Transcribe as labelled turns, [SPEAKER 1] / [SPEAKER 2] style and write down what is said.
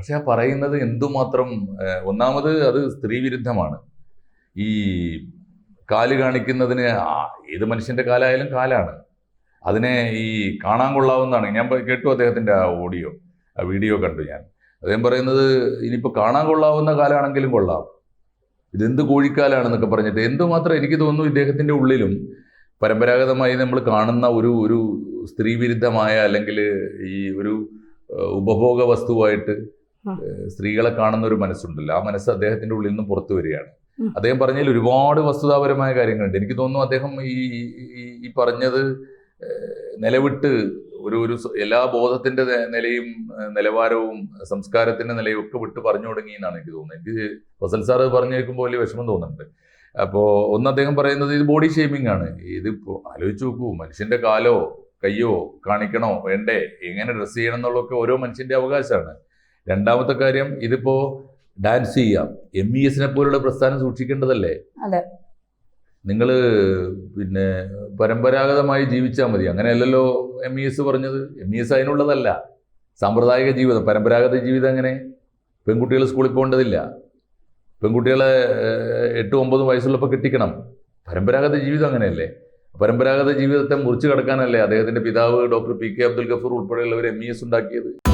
[SPEAKER 1] പക്ഷെ ആ പറയുന്നത് എന്തുമാത്രം ഒന്നാമത് അത് സ്ത്രീവിരുദ്ധമാണ് ഈ കാൽ കാണിക്കുന്നതിന് ഏത് മനുഷ്യന്റെ കാലായാലും കാലാണ്. അതിനെ ഈ കാണാൻ കൊള്ളാവുന്നതാണ്. ഞാൻ കേട്ടു അദ്ദേഹത്തിന്റെ ആ ഓഡിയോ ആ വീഡിയോ കണ്ടു ഞാൻ. അദ്ദേഹം പറയുന്നത് ഇനിയിപ്പോൾ കാണാൻ കൊള്ളാവുന്ന കാലാണെങ്കിലും കൊള്ളാം. ഇതെന്ത് കോഴിക്കാലാണെന്നൊക്കെ പറഞ്ഞിട്ട് എന്തുമാത്രം എനിക്ക് തോന്നുന്നു ഇദ്ദേഹത്തിന്റെ ഉള്ളിലും പരമ്പരാഗതമായി നമ്മൾ കാണുന്ന ഒരു ഒരു സ്ത്രീവിരുദ്ധമായ അല്ലെങ്കിൽ ഈ ഒരു ഉപഭോഗ വസ്തുവായിട്ട് സ്ത്രീകളെ കാണുന്ന ഒരു മനസ്സുണ്ടല്ലോ. ആ മനസ്സ് അദ്ദേഹത്തിന്റെ ഉള്ളിൽ നിന്നും പുറത്തു വരികയാണ്. അദ്ദേഹം പറഞ്ഞതിൽ ഒരുപാട് വസ്തുതാപരമായ കാര്യങ്ങളുണ്ട്. എനിക്ക് തോന്നുന്നു അദ്ദേഹം ഈ ഈ- പറഞ്ഞത് നിലവിട്ട് ഒരു ഒരു എല്ലാ ബോധത്തിന്റെ നിലയും നിലവാരവും സംസ്കാരത്തിന്റെ നിലയും ഒക്കെ വിട്ട് പറഞ്ഞു തുടങ്ങി എന്നാണ് എനിക്ക് തോന്നുന്നത്. എനിക്ക് ഫസൽ സാർ പറഞ്ഞു കേൾക്കുമ്പോൾ വലിയ വിഷമം തോന്നുന്നുണ്ട്. അപ്പോൾ ഒന്ന് അദ്ദേഹം പറയുന്നത് ഇത് ബോഡി ഷേമിംഗ് ആണ്. ഇത് ആലോചിച്ച് നോക്കൂ. മനുഷ്യന്റെ കാലോ കയ്യോ കാണിക്കണോ വേണ്ടേ? എങ്ങനെ ഡ്രസ്സ് ചെയ്യണം എന്നുള്ളതൊക്കെ ഓരോ മനുഷ്യന്റെ അവകാശമാണ്. രണ്ടാമത്തെ കാര്യം ഇതിപ്പോ ഡാൻസ് ചെയ്യാം. എം ഇ എസിനെ പോലുള്ള പ്രസ്ഥാനം സൂക്ഷിക്കേണ്ടതല്ലേ. നിങ്ങൾ പിന്നെ പരമ്പരാഗതമായി ജീവിച്ചാൽ മതി. അങ്ങനെയല്ലല്ലോ എം ഇ എസ് പറഞ്ഞത്? എം ഇ എസ് അതിനുള്ളതല്ല. സാമ്പ്രദായിക ജീവിതം. പരമ്പരാഗത ജീവിതം അങ്ങനെ പെൺകുട്ടികൾ സ്കൂളിൽ പോകേണ്ടതില്ല. പെൺകുട്ടികളെ എട്ടും ഒമ്പതും വയസ്സുള്ളപ്പോൾ കെട്ടിക്കണം. പരമ്പരാഗത ജീവിതം അങ്ങനെയല്ലേ? പരമ്പരാഗത ജീവിതത്തെ മുറിച്ചു കടക്കാനല്ലേ അദ്ദേഹത്തിന്റെ പിതാവ് doctor P K Abdul Gafoor ഉൾപ്പെടെയുള്ളവർ എം ഇ എസ് ഉണ്ടാക്കിയത്?